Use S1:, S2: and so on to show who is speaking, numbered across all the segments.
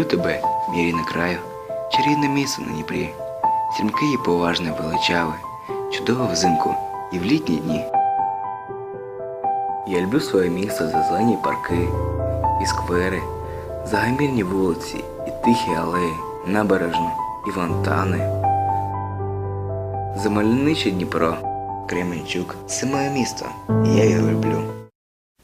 S1: люблю тебе, мій рідний краю, чарівне місто на Дніпрі, стрімке і поважне величаве, чудово взимку і в літні дні. Я люблю своє місто за зелені парки і сквери, за гамірні вулиці і тихі алеї, набережну і фонтани. За мальовниче Дніпро, Кременчук це моє місто, і я його люблю.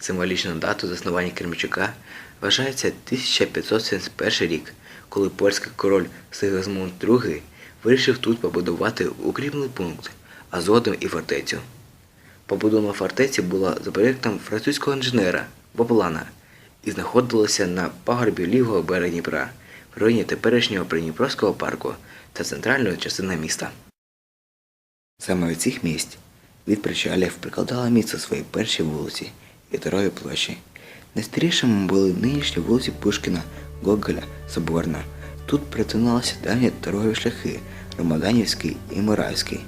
S1: Символічною датою заснування Кременчука вважається 1571 рік, коли польський король Сигизмунд II вирішив тут побудувати укріплений пункт, а згодом і фортецю. Побудована фортеця була за проєктом французького інженера Боблана і знаходилася на пагорбі лівого берега Дніпра, в районі теперішнього Придніпровського парку та центральної частини міста. Саме у цих місць від причалів прикладала місце свої перші вулиці Тарові площі. Найстарішими були нинішні вулиці Пушкіна, Гоголя, Соборна. Тут перетиналися давні торгові шляхи Ромаданівський і Муравський.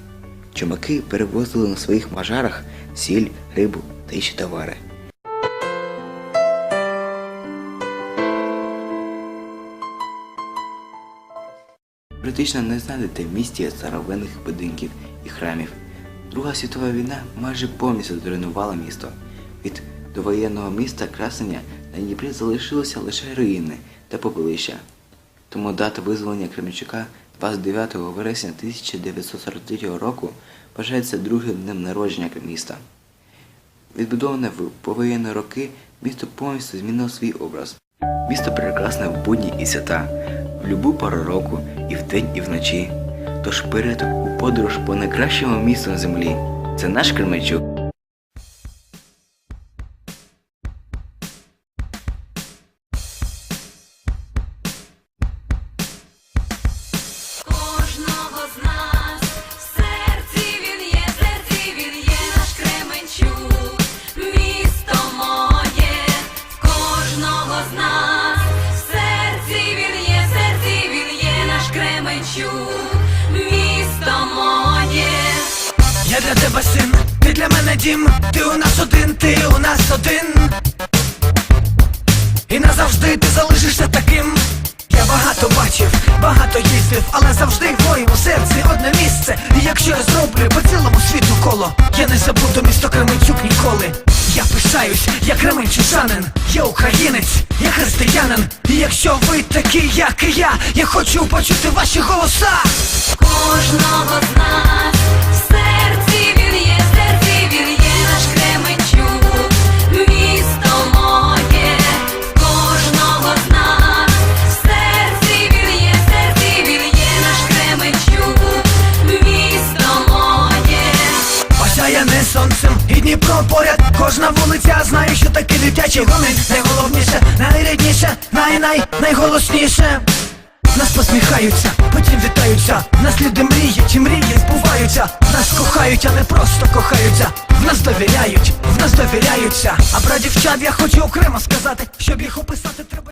S1: Чумаки перевозили на своїх мажарах сіль, рибу та інші товари. Практично не знайдете місті старовинних будинків і храмів. Друга світова війна майже повністю зруйнувала місто. Від довоєнного міста Красення на Дніпрі залишилися лише руїни та попелища. Тому дата визволення Кременчука 29 вересня 1943 року вважається другим днем народження міста. Відбудоване в повоєнні роки, місто повністю змінило свій образ. Місто прекрасне в будні і свята, в любу пору року, і вдень, і вночі. Тож вперед у подорож по найкращому місту на землі. Це наш Кременчук.
S2: Місто моє.
S3: Я для тебе син, ти для мене дім, ти у нас один, ти у нас один. І назавжди ти залишишся таким. Я багато бачив, багато їздив, але завжди в моєму серці одне місце. І якщо я зроблю по цілому світу коло, я не забуду місто Кременчук ніколи. Пишаюсь, я кременчужанин, я українець, я християнин. І якщо ви такі, як і я, я хочу почути ваші голоса.
S2: Кожного з нас
S3: Осяяне сонцем. І Дніпро поряд Кожна вулиця знає, що таке дитячий гомін. Найголовніше, найрідніше, най-най, найголосніше. Нас посміхаються, потім вітаються. Нас люди мріють і мрії збуваються. Нас кохають, а не просто кохаються. В нас довіряють, в нас довіряються. А про дівчат я хочу окремо сказати Щоб їх описати треба